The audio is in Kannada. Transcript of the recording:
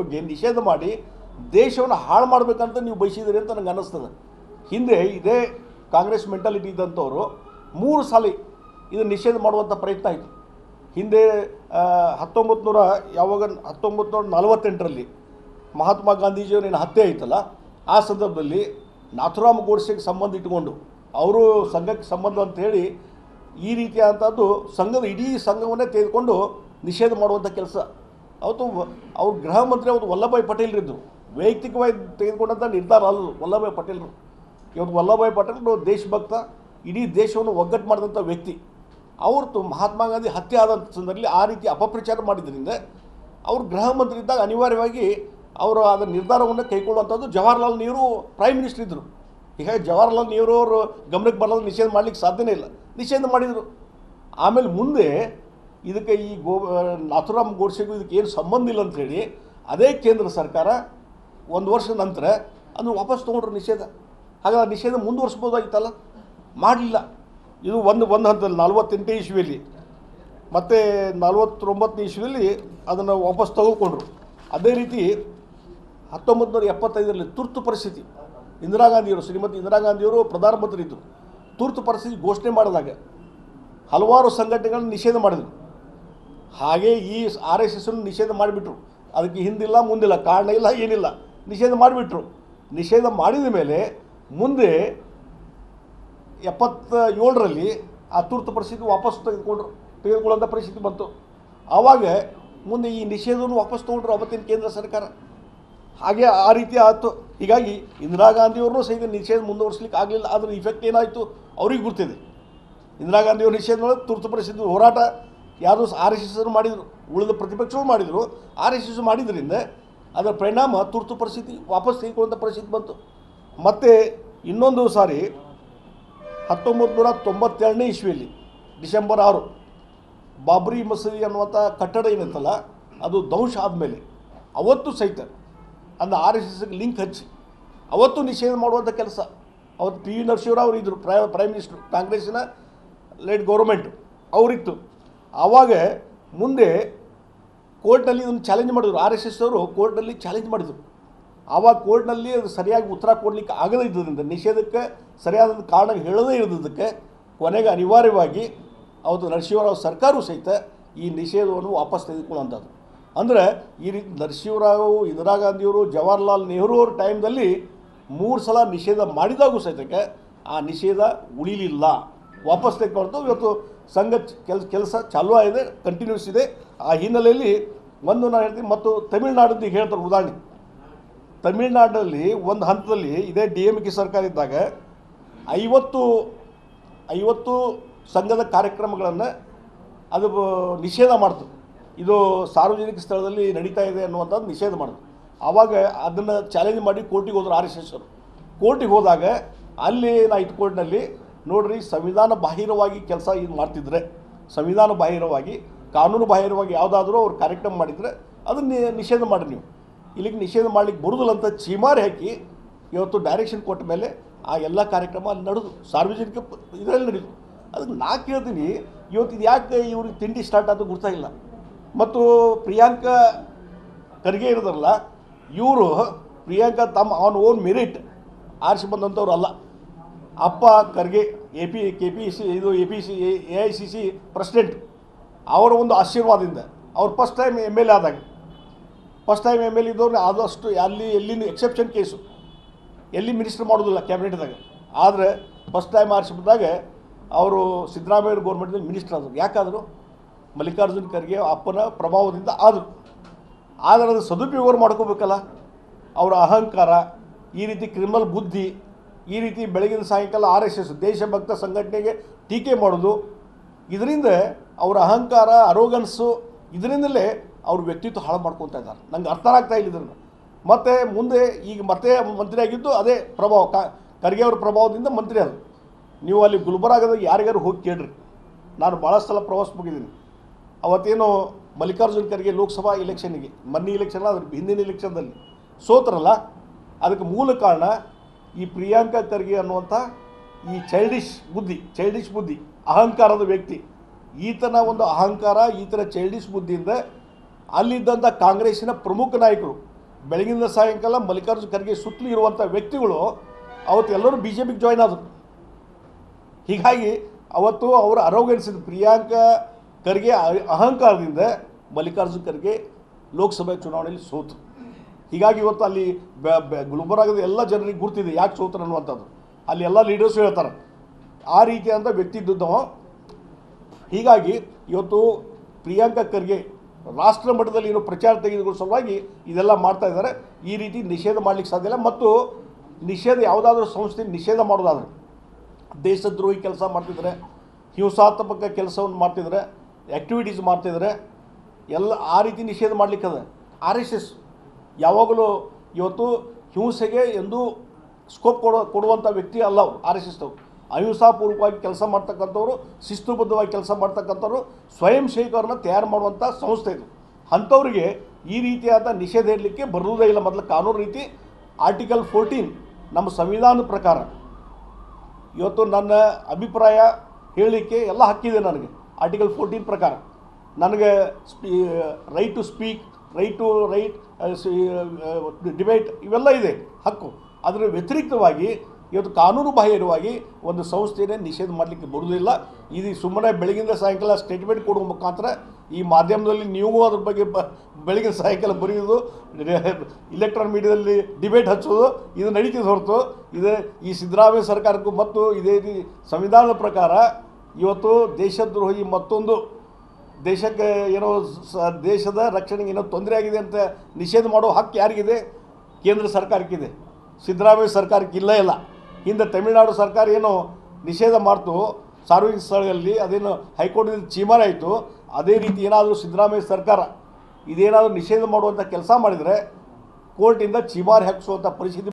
ಬಗ್ಗೆ ನಿಷೇಧ ಮಾಡಿ ದೇಶವನ್ನು ಹಾಳು ಮಾಡಬೇಕಂತ ನೀವು ಬಯಸಿದ್ರಿ ಅಂತ ನನಗೆ ಅನ್ನಿಸ್ತದೆ. ಹಿಂದೆ ಇದೇ ಕಾಂಗ್ರೆಸ್ ಮೆಂಟಾಲಿಟಿ ಇದ್ದಂಥವರು ಮೂರು ಸಲ ಇದನ್ನು ನಿಷೇಧ ಮಾಡುವಂಥ ಪ್ರಯತ್ನ ಆಯಿತು. ಹಿಂದೆ ಹತ್ತೊಂಬತ್ತು ನೂರ ಯಾವಾಗ ಹತ್ತೊಂಬತ್ತು ನೂರ ನಲವತ್ತೆಂಟರಲ್ಲಿ ಮಹಾತ್ಮ ಗಾಂಧೀಜಿಯವರೇನು ಹತ್ಯೆ ಆಯ್ತಲ್ಲ, ಆ ಸಂದರ್ಭದಲ್ಲಿ ನಾಥುರಾಮ್ ಗೋಡ್ಸೆಗೆ ಸಂಬಂಧ ಇಟ್ಕೊಂಡು ಅವರು ಸಂಘಕ್ಕೆ ಸಂಬಂಧ ಅಂತ ಹೇಳಿ ಈ ರೀತಿಯಾದಂಥದ್ದು ಸಂಘದ ಇಡೀ ಸಂಘವನ್ನೇ ತೆಗೆದುಕೊಂಡು ನಿಷೇಧ ಮಾಡುವಂಥ ಕೆಲಸ. ಅವತ್ತು ಅವ್ರ ಗೃಹ ಮಂತ್ರಿ ಅವತ್ತು ವಲ್ಲಭಾಯ್ ಪಟೇಲ್ರಿದ್ದರು ವೈಯಕ್ತಿಕವಾಗಿ ತೆಗೆದುಕೊಂಡಂಥ ನಿರ್ಧಾರ ಅಲ್ಲ ವಲ್ಲಭಾಯ್ ಪಟೇಲ್ರು ಇವತ್ತು ವಲ್ಲಭಾಯ್ ಪಟೇಲ್ ದೇಶಭಕ್ತ, ಇಡೀ ದೇಶವನ್ನು ಒಗ್ಗಟ್ಟು ಮಾಡಿದಂಥ ವ್ಯಕ್ತಿ. ಅವ್ರದ್ದು ಮಹಾತ್ಮ ಗಾಂಧಿ ಹತ್ಯೆ ಆದಂಥ ಸಂದರ್ಭದಲ್ಲಿ ಆ ರೀತಿ ಅಪಪ್ರಚಾರ ಮಾಡಿದ್ದರಿಂದ ಅವ್ರು ಗೃಹ ಮಂತ್ರಿ ಇದ್ದಾಗ ಅನಿವಾರ್ಯವಾಗಿ ಅವರು ಅದರ ನಿರ್ಧಾರವನ್ನು ಕೈಗೊಳ್ಳುವಂಥದ್ದು ಜವಾಹರ್ಲಾಲ್ ನೆಹರು ಪ್ರೈಮ್ ಮಿನಿಸ್ಟರ್ ಇದ್ದರು ಹೀಗಾಗಿ ಜವಾಹರ್ಲಾಲ್ ನೆಹರು ಅವರು ಗಮನಕ್ಕೆ ಬರಲು ನಿಷೇಧ ಮಾಡಲಿಕ್ಕೆ ಸಾಧ್ಯನೇ ಇಲ್ಲ. ನಿಷೇಧ ಮಾಡಿದರು. ಆಮೇಲೆ ಮುಂದೆ ಇದಕ್ಕೆ ಈ ಗೋ ನಾಥುರಾಮ್ ಗೋಡ್ಸೆಗೂ ಇದಕ್ಕೆ ಏನು ಸಂಬಂಧ ಇಲ್ಲ ಅಂಥೇಳಿ ಅದೇ ಕೇಂದ್ರ ಸರ್ಕಾರ ಒಂದು ವರ್ಷದ ನಂತರ ಅದನ್ನು ವಾಪಸ್ ತೊಗೊಂಡ್ರು ನಿಷೇಧ. ಹಾಗಾದ್ರೆ ನಿಷೇಧ ಮುಂದುವರಿಸ್ಬೋದಾಗಿತ್ತಲ್ಲ? ಮಾಡಲಿಲ್ಲ. ಇದು ಒಂದು ಒಂದು ಹಂತದಲ್ಲಿ ನಲ್ವತ್ತೆಂಟನೇ ಇಸ್ವಿಯಲ್ಲಿ, ಮತ್ತು ನಲ್ವತ್ತೊಂಬತ್ತನೇ ಇಸ್ವಿಯಲ್ಲಿ ಅದನ್ನು ವಾಪಸ್ ತೆಗೆದುಕೊಂಡ್ರು ಅದೇ ರೀತಿ ಹತ್ತೊಂಬತ್ತು ನೂರ ಎಪ್ಪತ್ತೈದರಲ್ಲಿ ತುರ್ತು ಪರಿಸ್ಥಿತಿ. ಇಂದಿರಾ ಗಾಂಧಿಯವರು, ಶ್ರೀಮತಿ ಇಂದಿರಾ ಗಾಂಧಿಯವರು ಪ್ರಧಾನಮಂತ್ರಿ ಇದ್ದರು ತುರ್ತು ಪರಿಸ್ಥಿತಿ ಘೋಷಣೆ ಮಾಡಿದಾಗ ಹಲವಾರು ಸಂಘಟನೆಗಳನ್ನು ನಿಷೇಧ ಮಾಡಿದರು. ಹಾಗೆ ಈ ಆರ್ ಎಸ್ ಎಸ್ಸನ್ನು ನಿಷೇಧ ಮಾಡಿಬಿಟ್ರು. ಅದಕ್ಕೆ ಹಿಂದಿಲ್ಲ, ಮುಂದಿಲ್ಲ, ಕಾರಣ ಇಲ್ಲ, ಏನಿಲ್ಲ. ನಿಷೇಧ ಮಾಡಿಬಿಟ್ರು. ನಿಷೇಧ ಮಾಡಿದ ಮೇಲೆ ಮುಂದೆ ಎಪ್ಪತ್ತ ಏಳರಲ್ಲಿ ಆ ತುರ್ತು ಪರಿಸ್ಥಿತಿ ವಾಪಸ್ ತೆಗೆದುಕೊಂಡ್ರು ತೆಗೆದುಕೊಳ್ಳುವಂಥ ಪರಿಸ್ಥಿತಿ ಬಂತು. ಆವಾಗ ಮುಂದೆ ಈ ನಿಷೇಧವನ್ನು ವಾಪಸ್ ತೊಗೊಂಡ್ರು ಅವತ್ತಿನ ಕೇಂದ್ರ ಸರ್ಕಾರ. ಹಾಗೆ ಆ ರೀತಿ ಆಯಿತು. ಹೀಗಾಗಿ ಇಂದಿರಾ ಗಾಂಧಿಯವ್ರನ್ನೂ ಸಹಿತ ನಿಷೇಧ ಮುಂದುವರಿಸ್ಲಿಕ್ಕೆ ಆಗಲಿಲ್ಲ. ಅದರ ಇಫೆಕ್ಟ್ ಏನಾಯಿತು? ಅವ್ರಿಗೆ ಗೊತ್ತಿದೆ. ಇಂದಿರಾ ಗಾಂಧಿಯವ್ರ ನಿಷೇಧ ತುರ್ತು ಪರಿಸ್ಥಿತಿ, ಹೋರಾಟ ಯಾರು ಆರ್ ಎಸ್ ಎಸ್ ಮಾಡಿದರು, ಉಳಿದ ಪ್ರತಿಪಕ್ಷಗಳು ಮಾಡಿದರು, ಆರ್ ಎಸ್ ಎಸ್ ಮಾಡಿದ್ರಿಂದ ಅದರ ಪರಿಣಾಮ ತುರ್ತು ಪರಿಸ್ಥಿತಿ ವಾಪಸ್ ತೆಗೆದುಕೊಳ್ಳುವಂಥ ಪರಿಸ್ಥಿತಿ ಬಂತು. ಮತ್ತು ಇನ್ನೊಂದು ಸಾರಿ ಹತ್ತೊಂಬತ್ತು ನೂರ ತೊಂಬತ್ತೆರಡನೇ ಇಸ್ವಿಯಲ್ಲಿ ಡಿಸೆಂಬರ್ ಆರು, ಬಾಬ್ರಿ ಮಸೀದಿ ಅನ್ನುವಂಥ ಕಟ್ಟಡ ಏನಂತಲ್ಲ, ಅದು ಧ್ವಂಸ ಆದಮೇಲೆ, ಅವತ್ತು ಸಹಿತ ಅಂದ ಆರ್ ಎಸ್ ಎಸ್ಗೆ ಲಿಂಕ್ ಹಚ್ಚಿ, ಅವತ್ತು ನಿಷೇಧ ಮಾಡುವಂಥ ಕೆಲಸ. ಅವತ್ತು ಪಿ ವಿ ನರಸಿಂಹರಾವ್ ಅವರು ಇದ್ದರು ಪ್ರೈ, ಪ್ರೈಮ್ ಮಿನಿಸ್ಟ್ರು, ಕಾಂಗ್ರೆಸ್ಸಿನ ಲೇಟ್ ಗೌರ್ಮೆಂಟು, ಅವರಿತ್ತು. ಆವಾಗ ಮುಂದೆ ಕೋರ್ಟ್ನಲ್ಲಿ ಇದನ್ನು ಚಾಲೆಂಜ್ ಮಾಡಿದ್ರು. ಆರ್ ಎಸ್ ಎಸ್ ಅವರು ಕೋರ್ಟ್ನಲ್ಲಿ ಚಾಲೆಂಜ್ ಮಾಡಿದರು. ಆವಾಗ ಕೋರ್ಟ್ನಲ್ಲಿ ಅದು ಸರಿಯಾಗಿ ಉತ್ತರ ಕೊಡಲಿಕ್ಕೆ ಆಗದೇ ಇದ್ದದ್ರಿಂದ, ನಿಷೇಧಕ್ಕೆ ಸರಿಯಾದ ಕಾರಣ ಹೇಳದೇ ಇರೋದಕ್ಕೆ ಕೊನೆಗೆ ಅನಿವಾರ್ಯವಾಗಿ ಅವತ್ತು ನರಸಿಂಹರಾವ್ ಸರ್ಕಾರವೂ ಸಹಿತ ಈ ನಿಷೇಧವನ್ನು ವಾಪಸ್ ತೆಗೆದುಕೊಳ್ಳುವಂಥದ್ದು. ಅಂದರೆ ಈ ರೀತಿ ನರಸಿಂಹರಾವ್, ಇಂದಿರಾ ಗಾಂಧಿಯವರು, ಜವಾಹರ್ಲಾಲ್ ನೆಹರು ಅವ್ರ ಟೈಮ್ದಲ್ಲಿ ಮೂರು ಸಲ ನಿಷೇಧ ಮಾಡಿದಾಗೂ ಸಹಿತಕ್ಕೆ ಆ ನಿಷೇಧ ಉಳಿಲಿಲ್ಲ. ವಾಪಸ್ ತೆಗೆದು ಇವತ್ತು ಸಂಘ ಕೆಲಸ ಕೆಲಸ ಚಾಲೂ ಆಗಿದೆ ಕಂಟಿನ್ಯೂಸ್ ಇದೆ. ಆ ಹಿನ್ನೆಲೆಯಲ್ಲಿ ಒಂದು ನಾನು ಹೇಳ್ತೀನಿ, ಮತ್ತು ತಮಿಳ್ನಾಡದ್ದು ಈಗ ಹೇಳ್ತಾರೆ ಉದಾಹರಣೆ. ತಮಿಳ್ನಾಡಿನಲ್ಲಿ ಒಂದು ಹಂತದಲ್ಲಿ ಇದೇ ಡಿ ಎಂ ಕೆ ಸರ್ಕಾರ ಇದ್ದಾಗ ಐವತ್ತು ಐವತ್ತು ಸಂಘದ ಕಾರ್ಯಕ್ರಮಗಳನ್ನು ಅದು ನಿಷೇಧ ಮಾಡ್ತು. ಇದು ಸಾರ್ವಜನಿಕ ಸ್ಥಳದಲ್ಲಿ ನಡೀತಾ ಇದೆ ಅನ್ನುವಂಥದ್ದು ನಿಷೇಧ ಮಾಡಿದ್ರು ಆವಾಗ ಅದನ್ನು ಚಾಲೆಂಜ್ ಮಾಡಿ ಕೋರ್ಟಿಗೆ ಹೋದರು ಆರ್ ಎಸ್ ಎಸ್ ಕೋರ್ಟಿಗೆ ಹೋದಾಗ ಅಲ್ಲಿ ನಾ ಕೋರ್ಟ್ನಲ್ಲಿ ನೋಡ್ರಿ, ಸಂವಿಧಾನ ಬಾಹಿರವಾಗಿ ಕೆಲಸ ಇದು ಮಾಡ್ತಿದ್ರೆ, ಸಂವಿಧಾನ ಬಾಹಿರವಾಗಿ, ಕಾನೂನು ಬಾಹಿರವಾಗಿ ಯಾವುದಾದ್ರೂ ಅವ್ರು ಕಾರ್ಯಕ್ರಮ ಮಾಡಿದರೆ ಅದನ್ನು ನಿಷೇಧ ಮಾಡಿ ನೀವು. ಇಲ್ಲಿಗೆ ನಿಷೇಧ ಮಾಡ್ಲಿಕ್ಕೆ ಬರುದಿಲ್ಲ ಅಂತ ಚೀಮಾರಿ ಹಾಕಿ ಇವತ್ತು ಡೈರೆಕ್ಷನ್ ಕೊಟ್ಟ ಮೇಲೆ ಆ ಎಲ್ಲ ಕಾರ್ಯಕ್ರಮ ಅಲ್ಲಿ ನಡೆದು, ಸಾರ್ವಜನಿಕ ಇದರಲ್ಲಿ ನಡೀತು. ಅದಕ್ಕೆ ನಾ ಕೇಳ್ತೀನಿ, ಇವತ್ತು ಇದು ಯಾಕೆ ಇವ್ರಿಗೆ ತಿಂಡಿ ಸ್ಟಾರ್ಟ್ ಆದರೂ ಗೊತ್ತಾಗಿಲ್ಲ ಮತ್ತು ಪ್ರಿಯಾಂಕಾ ಖರ್ಗೆ ಇರೋದಲ್ಲ ಇವರು ಪ್ರಿಯಾಂಕಾ ತಮ್ಮ ಆನ್ ಓನ್ ಮೆರಿಟ್ ಆರಿಸಿ ಬಂದಂಥವ್ರು ಅಲ್ಲ. ಅಪ್ಪ Kharge A P K P C ಇದು A P C A I C C president ಅವರ ಒಂದು ಆಶೀರ್ವಾದದಿಂದ. ಅವ್ರು first time M L A ಆದಾಗ. ಫಸ್ಟ್ ಟೈಮ್ ಎಂ ಎಲ್ ಇದ್ದವ್ರನ್ನ ಆದಷ್ಟು ಅಲ್ಲಿ ಎಲ್ಲಿನ ಎಕ್ಸೆಪ್ಷನ್ ಕೇಸು ಎಲ್ಲಿ ಮಿನಿಸ್ಟರ್ ಮಾಡೋದಿಲ್ಲ ಕ್ಯಾಬಿನೆಟ್ದಾಗ ಆದರೆ ಫಸ್ಟ್ ಟೈಮ್ ಆರಿಸಿ ಬಂದಾಗ ಅವರು ಸಿದ್ದರಾಮಯ್ಯ ಗೌರ್ಮೆಂಟ್ದಲ್ಲಿ ಮಿನಿಸ್ಟರ್ ಆದರು. ಯಾಕಾದರು? ಮಲ್ಲಿಕಾರ್ಜುನ್ ಖರ್ಗೆ ಅಪ್ಪನ ಪ್ರಭಾವದಿಂದ ಆದರು. ಆದರೆ ಅದು ಸದುಪಯೋಗ ಮಾಡ್ಕೋಬೇಕಲ್ಲ. ಅವರ ಅಹಂಕಾರ, ಈ ರೀತಿ ಕ್ರಿಮಿನಲ್ ಬುದ್ಧಿ ಈ ರೀತಿ ಬೆಳಗಿನ ಸಾಯಂಕಾಲ ಆರ್ ಎಸ್ ಎಸ್ ದೇಶಭಕ್ತ ಸಂಘಟನೆಗೆ ಟೀಕೆ ಮಾಡೋದು, ಇದರಿಂದ ಅವರ ಅಹಂಕಾರ ಅರೋಗನ್ಸು ಇದರಿಂದಲೇ ಅವ್ರ ವ್ಯಕ್ತಿತ್ವ ಹಾಳು ಮಾಡ್ಕೊತಾ ಇದ್ದಾರೆ. ನಂಗೆ ಅರ್ಥ ಆಗ್ತಾ ಇಲ್ಲ ಇದನ್ನು ಮತ್ತು ಮುಂದೆ ಈಗ ಮತ್ತೆ ಮಂತ್ರಿ ಆಗಿದ್ದು ಅದೇ ಪ್ರಭಾವ ಖರ್ಗೆ ಅವ್ರ ಪ್ರಭಾವದಿಂದ ಮಂತ್ರಿ ಅದು. ನೀವು ಅಲ್ಲಿ ಗುಲ್ಬರ್ಗದ ಯಾರಿಗಾರು ಹೋಗಿ ಕೇಳ್ರಿ. ನಾನು ಭಾಳ ಸಲ ಪ್ರವಾಸ ಮುಗಿದ್ದೀನಿ ಅವತ್ತೇನು ಮಲ್ಲಿಕಾರ್ಜುನ್ ಖರ್ಗೆ ಲೋಕಸಭಾ ಇಲೆಕ್ಷನ್ನಿಗೆ ಮೊನ್ನೆ ಇಲೆಕ್ಷನ್ ಅದ್ರ ಹಿಂದಿನ ಇಲೆಕ್ಷನ್ದಲ್ಲಿ ಸೋತ್ರಲ್ಲ, ಅದಕ್ಕೆ ಮೂಲ ಕಾರಣ ಈ ಪ್ರಿಯಾಂಕಾ ಖರ್ಗೆ ಅನ್ನುವಂಥ ಈ ಚೈಲ್ಡಿಶ್ ಬುದ್ಧಿ ಚೈಲ್ಡಿಶ್ ಬುದ್ಧಿ, ಅಹಂಕಾರದ ವ್ಯಕ್ತಿ. ಈತನ ಒಂದು ಅಹಂಕಾರ, ಈತನ ಚೈಲ್ಡಿಶ್ ಬುದ್ಧಿಯಿಂದ ಅಲ್ಲಿದ್ದಂಥ ಕಾಂಗ್ರೆಸ್ಸಿನ ಪ್ರಮುಖ ನಾಯಕರು. ಬೆಳಗಿನ ಸಾಯಂಕಾಲ ಮಲ್ಲಿಕಾರ್ಜುನ ಖರ್ಗೆ ಸುತ್ತಲೂ ಇರುವಂಥ ವ್ಯಕ್ತಿಗಳು ಅವತ್ತು ಎಲ್ಲರೂ ಬಿ ಜೆ ಪಿಗೆ ಜಾಯ್ನ್ ಆದರು. ಹೀಗಾಗಿ ಅವತ್ತು ಅವರು ಅರೋಗೆನ್ಸಿದ ಪ್ರಿಯಾಂಕಾ ಖರ್ಗೆ ಅಹಂಕಾರದಿಂದ ಮಲ್ಲಿಕಾರ್ಜುನ ಖರ್ಗೆ ಲೋಕಸಭೆ ಚುನಾವಣೆಯಲ್ಲಿ ಸೋತು ಹೀಗಾಗಿ ಇವತ್ತು ಅಲ್ಲಿ ಗುಲ್ಬರ್ಗದ ಎಲ್ಲ ಜನರಿಗೆ ಗುರ್ತಿದೆ. ಯಾಕೆ ಸೋತರು ಅನ್ನುವಂಥದ್ದು. ಅಲ್ಲಿ ಎಲ್ಲ ಲೀಡರ್ಸ್ ಹೇಳ್ತಾರೆ. ಆ ರೀತಿಯಾದಂಥ ವ್ಯಕ್ತಿ ಇದ್ದವ ಹೀಗಾಗಿ ಇವತ್ತು ಪ್ರಿಯಾಂಕಾ ಖರ್ಗೆ ರಾಷ್ಟ್ರ ಮಟ್ಟದಲ್ಲಿ ಏನು ಪ್ರಚಾರ ತೆಗೆದುಕೊಳ್ಳೋ ಸಲುವಾಗಿ ಇದೆಲ್ಲ ಮಾಡ್ತಾ ಇದ್ದಾರೆ. ಈ ರೀತಿ ನಿಷೇಧ ಮಾಡಲಿಕ್ಕೆ ಸಾಧ್ಯ ಇಲ್ಲ. ಮತ್ತು ನಿಷೇಧ ಯಾವುದಾದ್ರೂ ಸಂಸ್ಥೆ ನಿಷೇಧ ಮಾಡೋದಾದ್ರೆ, ದೇಶದ್ರೋಹಿ ಕೆಲಸ ಮಾಡ್ತಿದ್ದಾರೆ, ಹಿಂಸಾತ್ಮಕ ಕೆಲಸವನ್ನು ಮಾಡ್ತಿದ್ರೆ ಆ್ಯಕ್ಟಿವಿಟೀಸ್ ಮಾಡ್ತಿದ್ದಾರೆ, ಎಲ್ಲ ಆ ರೀತಿ ನಿಷೇಧ ಮಾಡಲಿಕ್ಕದ ಆರ್ ಎಸ್ ಎಸ್ ಯಾವಾಗಲೂ ಇವತ್ತು ಹಿಂಸೆಗೆ ಎಂದೂ ಸ್ಕೋಪ್ ಕೊಡೋ ಕೊಡುವಂಥ ವ್ಯಕ್ತಿ ಅಲ್ಲ ಅವರು ಆರ್ ಎಸ್ ಎಸ್ನವರು ಅಹಿಂಸಾಪೂರ್ವಕವಾಗಿ ಕೆಲಸ ಮಾಡ್ತಕ್ಕಂಥವ್ರು, ಶಿಸ್ತುಬದ್ಧವಾಗಿ ಕೆಲಸ ಮಾಡ್ತಕ್ಕಂಥವ್ರು, ಸ್ವಯಂ ಸೇವಕರನ್ನ ತಯಾರು ಮಾಡುವಂಥ ಸಂಸ್ಥೆ ಇದು. ಅಂಥವ್ರಿಗೆ ಈ ರೀತಿಯಾದ ನಿಷೇಧ ಇರಲಿಕ್ಕೆ ಬರುವುದೇ ಇಲ್ಲ ಮೊದಲು ಕಾನೂನು ರೀತಿ. ಆರ್ಟಿಕಲ್ ಫೋರ್ಟೀನ್ ನಮ್ಮ ಸಂವಿಧಾನದ ಪ್ರಕಾರ. ಇವತ್ತು ನನ್ನ ಅಭಿಪ್ರಾಯ ಹೇಳಲಿಕ್ಕೆ ಎಲ್ಲ ಹಕ್ಕಿದೆ ನನಗೆ. ಆರ್ಟಿಕಲ್ ಫೋರ್ಟೀನ್ ಪ್ರಕಾರ. ನನಗೆ ಸ್ಪೀ right to speak right to right debate ಇವೆಲ್ಲ ಇದೆ, ಹಕ್ಕು. ಅದರ ವ್ಯತಿರಿಕ್ತವಾಗಿ ಇವತ್ತು ಕಾನೂನು ಬಾಹಿರವಾಗಿ ಒಂದು ಸಂಸ್ಥೆನೇ ನಿಷೇಧ ಮಾಡಲಿಕ್ಕೆ ಬರುವುದಿಲ್ಲ ಇದು ಸುಮ್ಮನೆ ಬೆಳಗಿಂದ ಸಾಯಂಕಾಲ ಸ್ಟೇಟ್ಮೆಂಟ್ ಕೊಡುವ ಮುಖಾಂತರ ಈ ಮಾಧ್ಯಮದಲ್ಲಿ ನೀವು ಅದ್ರ ಬಗ್ಗೆ ಬ, ಬೆಳಗಿನ ಸಾಯಂಕಾಲ ಬರೆಯೋದು ಇಲೆಕ್ಟ್ರಾನ್ ಮೀಡಿಯಾದಲ್ಲಿ ಡಿಬೇಟ್ ಹಚ್ಚೋದು ಇದು ನಡೀತಿದೆ ಹೊರತು. ಇದು ಈ ಸಿದ್ದರಾಮಯ್ಯ ಸರ್ಕಾರಕ್ಕೂ ಮತ್ತು ಇದೇ ಸಂವಿಧಾನದ ಪ್ರಕಾರ ಇವತ್ತು ದೇಶದ್ರೋಹಿ ಮತ್ತೊಂದು ದೇಶಕ್ಕೆ ಏನೋ ದೇಶದ ರಕ್ಷಣೆಗೆ ಏನೋ ತೊಂದರೆ ಆಗಿದೆ ಅಂತ ನಿಷೇಧ ಮಾಡೋ ಹಕ್ಕು ಯಾರಿಗಿದೆ? ಕೇಂದ್ರ ಸರ್ಕಾರಕ್ಕಿದೆ. ಸಿದ್ದರಾಮಯ್ಯ ಸರ್ಕಾರಕ್ಕೆ ಇಲ್ಲ. ಇಲ್ಲ ಹಿಂದೆ ತಮಿಳುನಾಡು ಸರ್ಕಾರ ಏನು ನಿಷೇಧ ಮಾಡ್ತು. ಸಾರ್ವಜನಿಕ ಸ್ಥಳಗಳಲ್ಲಿ ಅದೇನು ಹೈಕೋರ್ಟಿನ ಚೀಮಾರ ಆಯಿತು. ಅದೇ ರೀತಿ ಏನಾದರೂ ಸಿದ್ದರಾಮಯ್ಯ ಸರ್ಕಾರ ಇದೇನಾದರೂ ನಿಷೇಧ ಮಾಡುವಂಥ ಕೆಲಸ ಮಾಡಿದರೆ ಕೋರ್ಟಿಂದ ಚೀಮಾರಿ ಹಾಕಿಸುವಂಥ ಪರಿಸ್ಥಿತಿ